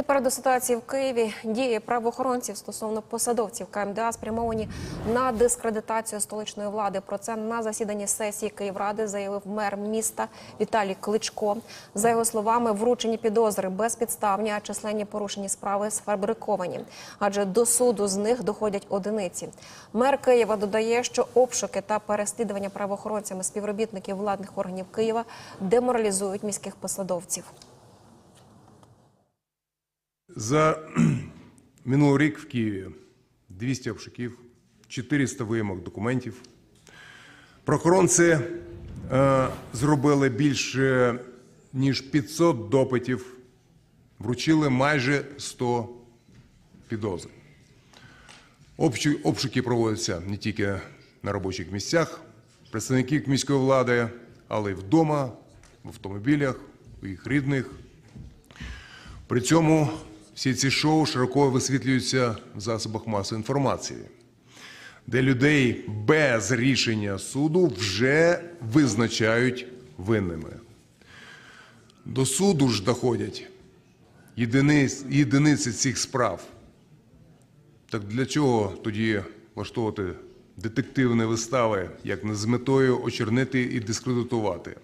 Тепер до ситуації в Києві дії правоохоронців стосовно посадовців КМДА спрямовані на дискредитацію столичної влади. Про це на засіданні сесії Київради заявив мер міста Віталій Кличко. За його словами, вручені підозри безпідставні, а численні порушені справи сфабриковані, адже до суду з них доходять одиниці. Мер Києва додає, що обшуки та переслідування правоохоронцями співробітників владних органів Києва деморалізують міських посадовців. За минулий рік в Києві 200 обшуків, 400 виїмок документів. Правоохоронці е, зробили більше ніж 500 допитів, вручили майже 100 підозр. Обшуки проводяться не тільки на робочих місцях представників міської влади, але й вдома, в автомобілях, у їх рідних. При цьому всі ці шоу широко висвітлюються в засобах масової інформації, де людей без рішення суду вже визначають винними. До суду ж доходять єдиниць, єдиниці цих справ. Так для чого тоді влаштовувати детективні вистави, як не з метою очернити і дискредитувати?